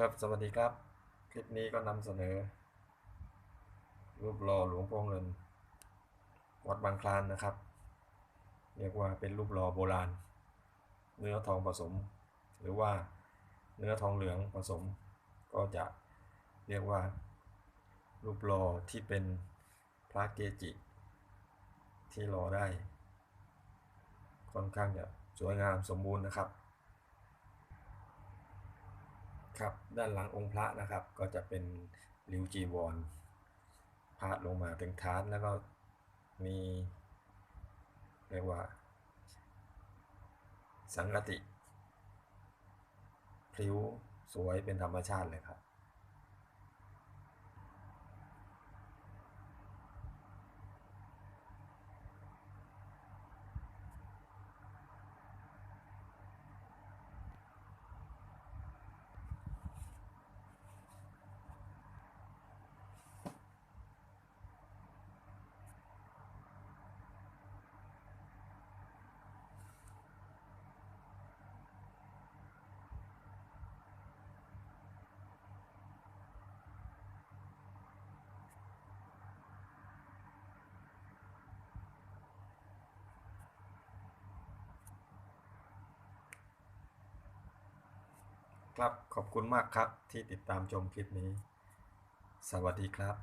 ครับสวัสดีครับ คลิปนี้ก็นำเสนอ รูปหล่อหลวงพ่อเงิน วัดบางคลานนะครับ เรียกว่าเป็นรูปหล่อโบราณ เนื้อทองผสม หรือว่าเนื้อทองเหลืองผสม ก็จะเรียกว่า รูปหล่อที่เป็นพระเกจิ ที่หล่อได้ ค่อนข้างจะสวยงามสมบูรณ์นะครับ ครับ ด้านหลังองค์พระนะครับ ก็จะเป็นริ้วจีวรพาดลงมาถึงฐานแล้วก็มีเรียกว่า สังกติพลิ้วสวยเป็นธรรมชาติเลยครับ ครับขอบคุณมากครับที่ติดตามชมคลิปนี้ สวัสดีครับ